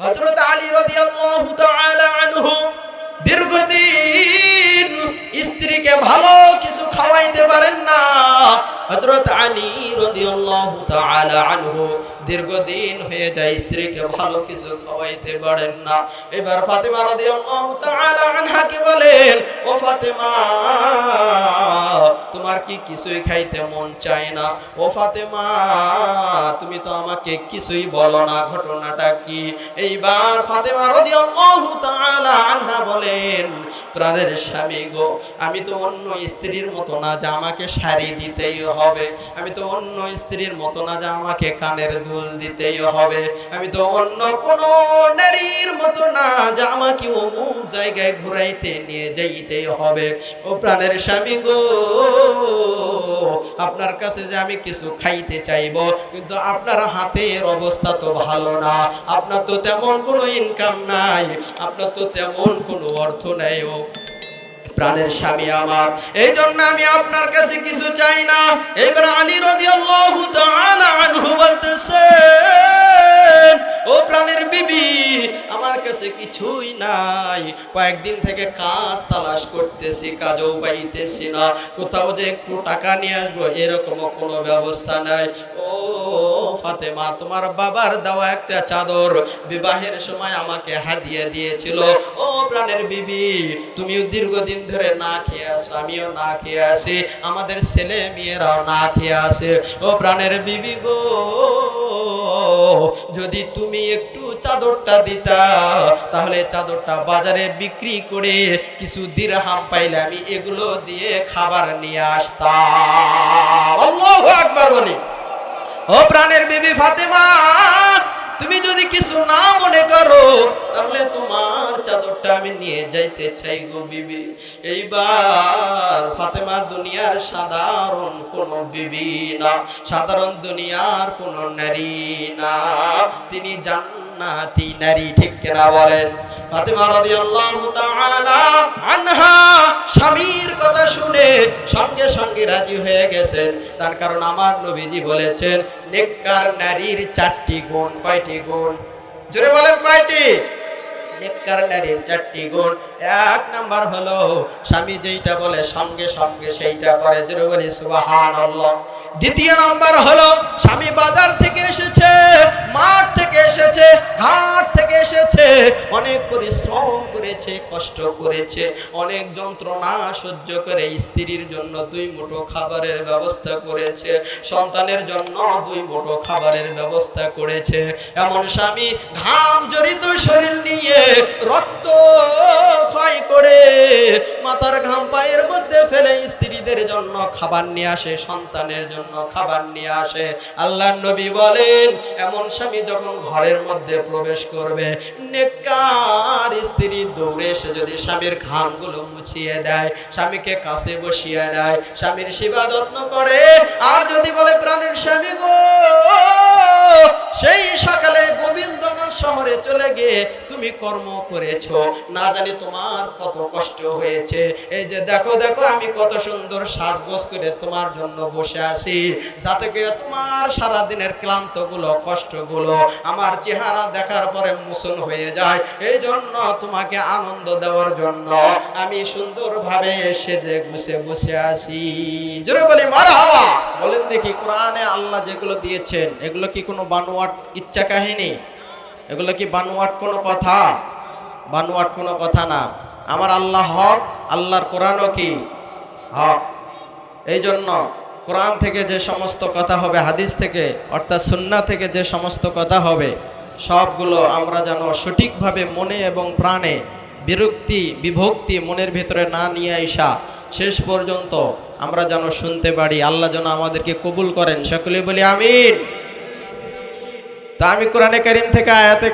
হযরত আলী রাদিয়াল্লাহু তাআলা আনহু দীর্ঘদিন স্ত্রীকে ভালো কিছু খাওয়াইতে পারেন না। হযরত আলী রাদিয়াল্লাহু তাআলা আনহু দীর্ঘদিন হয়ে যায় স্ত্রীকে ভালো কিছু খাওয়াইতে পারেন না। এবার ফাতেমা রাদিয়াল্লাহু তাআলা আনহাকে বলেন, ও ফাতেমা, তোমার কি কিছুই খাইতে মন চায় না? ও ফাতেমা, তুমি তো আমাকে কিছুই বলো না, ঘটনাটা কি? এইবার ফাতেমা রাদিয়াল্লাহু তাআলা আনহা বলেন প্রাণের স্বামী গো, আমি তো অন্য স্ত্রীর মতো না যে আমাকে শাড়ি দিতেই হবে। আমি তো অন্য স্ত্রীর মতো না যে আমাকে কানের দুল দিতেই হবে। আমি তো অন্য কোন নারীর মতো না যে আমাকে অমুক জায়গায় ঘুরাইতে নিয়ে যাইতেই হবে। ও প্রাণের স্বামী গো, আপনার কাছে যে আমি কিছু খাইতে চাইব, কিন্তু আপনার হাতের অবস্থা তো ভালো না। আপনার তো তেমন কোনো ইনকাম নাই, আপনার তো তেমন কোনো অর্থ নেই ও। প্রাণের স্বামী আমার। এই জন্য আমি আপনার কাছে কিছু চাই না। এবার আলী রাদিয়াল্লাহু তাআলা আনহু বলতেছেন ও প্রাণের বিবি, আমার কাছে কিছুই নাই। কয়েকদিন থেকে কাজ তালাশ করতেছি, কাজও পাইতেছি না। কোথাও যে একটু টাকা নিয়ে আসব এরকম কোনো ব্যবস্থা নাই। ও ফাতেমা, তোমার বাবার দেওয়া একটা চাদর বিবাহের সময় আমাকে হাদিয়া দিয়েছিল। ও প্রাণের বিবি, তুমিও দীর্ঘদিন ধরে না খেয়ে আসো, আমিও না খেয়ে আসি। আমাদের ছেলে মেয়েরাও না খেয়ে আসে। ও প্রাণের বিবি গো, যদি তুমি একটু চাদরটা দিতা, তাহলে চাদরটা বাজারে বিক্রি করে কিছু দিরহাম পাইলে আমি এগুলো দিয়ে খাবার নিয়ে আসতাম। বলি। ও প্রাণের বিবি ফাতেমা, তুমি যদি কিছু না মনে করো, তাহলে তোমার চাদরটা আমি নিয়ে যাইতে চাই গো বিবি। এইবার ফাতেমা দুনিয়ার সাধারণ কোন বিবি না, সাধারণ দুনিয়ার কোন নারী না। তিনি স্বামীর কথা শুনে সঙ্গে সঙ্গে রাজি হয়ে গেছেন। তার কারণ আমার নবীজি বলেছেন নারীর চারটি গুণ। কয়টি গুণ? জোরে বলেন কয়টি? নেককার নারীর চারটি গুণ। এক নাম্বার হলো, স্বামী যেইটা বলে, সঙ্গে সঙ্গে সেইটা করে। জোরে বলি, সুবহানাল্লাহ। দ্বিতীয় নাম্বার হলো, স্বামী বাজার থেকে এসেছে, মাঠ থেকে এসেছে হাট থেকে এসেছে, অনেক পরিশ্রম করেছে, কষ্ট করেছে, অনেক যন্ত্রণা সহ্য করে স্ত্রীর জন্য দুই মুঠো খাবারের ব্যবস্থা করেছে, সন্তানের জন্য দুই মুঠো খাবারের ব্যবস্থা করেছে। এমন স্বামী ঘাম জড়িত শরীর নিয়ে রক্ত ক্ষয় করে মাথার ঘাম পায়ের মধ্যে ফেলে স্ত্রীদের জন্য খাবার নিয়ে আসে, সন্তানের জন্য খাবার নিয়ে আসে। আল্লাহ নবী বলেন, এমন স্বামী যখন ঘরের মধ্যে প্রবেশ করবে, নেককার স্ত্রী দৌড়ে এসে যদি স্বামীর ঘামগুলো মুছিয়ে দেয়, স্বামীকে কাছে বসিয়ে দেয়, স্বামীর সেবা যত্ন করে, আর যদি বলে, প্রাণের স্বামী গো সেই সকালে গোবিন্দগঞ্জ শহরে চলে গিয়ে তুমি কর্ম করেছ। না জানি তোমার কত কষ্ট হয়েছে। এই যে দেখো দেখো, আমি কত সুন্দর সাজগোজ করে তোমার জন্য বসে আছি। যাতে করে তোমার সারা দিনের ক্লান্তগুলো কষ্টগুলো আমার চেহারা দেখার পরে মোচন হয়ে যায়। এই জন্য তোমাকে আনন্দ দেওয়ার জন্য আমি সুন্দরভাবে সেজে গুছে বসে আছি। জোরে বলি, মারহাবা! বলেন দেখি, কোরআনে আল্লাহ যেগুলো দিয়েছেন, এগুলো কি কোনো বানোয়াট ইচ্ছা কাহিনী? এগুলো কি বানোয়াট কোনো কথা? বানোয়াট কোনো কথা না। আমার আল্লাহ হক, আল্লাহর কোরআনও কি? হক। এই জন্য কোরআন থেকে যে সমস্ত কথা হবে, হাদিস থেকে, অর্থাৎ সুন্না থেকে যে সমস্ত কথা হবে, সবগুলো আমরা যেন সঠিকভাবে মনে এবং প্রাণে বিরক্তি, বিভক্তি মনের ভেতরে না নিয়ে আইসা, শেষ পর্যন্ত আমরা যেন শুনতে পারি। আল্লাহ যেন আমাদেরকে কবুল করেন। সকলে বলি আমিন। তা আমি কোরআনে কারিম থেকে আয়াতে